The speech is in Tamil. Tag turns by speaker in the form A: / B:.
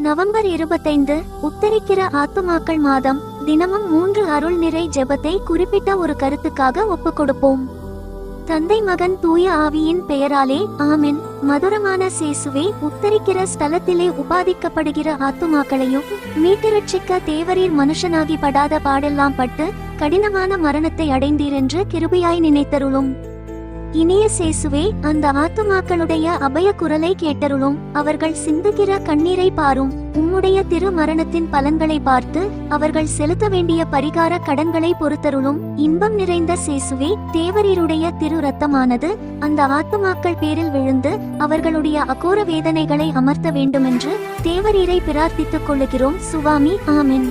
A: நவம்பர் இருபத்தைந்து உத்தரிக்கிற ஆத்துமாக்கள் மாதம் தினமும் மூன்று அருள் நிறை ஜெபத்தை குறிப்பிட்ட ஒரு கருத்துக்காக ஒப்புக் கொடுப்போம் தந்தை மகன் தூய ஆவியின் பெயராலே ஆமின். மதுரமான சேசுவே உத்தரிக்கிற ஸ்தலத்திலே உபாதிக்கப்படுகிற ஆத்துமாக்களையும் மீட்டிரட்சிக்க தேவரீர் மனுஷனாகி படாத பாடெல்லாம் பட்டு கடினமான மரணத்தை அடைந்தீர் என்று கிருபையாய் நினைத்தருளும். இனிய சேசுவே அந்த ஆத்துமாக்களுடைய அபய குரலை கேட்டருளும். அவர்கள் சிந்துகிற கண்ணீரை பாரும். உம்முடைய திரு மரணத்தின் பலன்களை பார்த்து அவர்கள் செலுத்த வேண்டிய பரிகார கடன்களை பொறுத்தருளும். இன்பம் நிறைந்த சேசுவே தேவரீருடைய திரு ரத்தமானது அந்த ஆத்துமாக்கள் பேரில் விழுந்து அவர்களுடைய அகோர வேதனைகளை அமர்த்த வேண்டுமென்று தேவரீரை பிரார்த்தித்துக் கொள்ளுகிறோம். சுவாமி ஆமின்.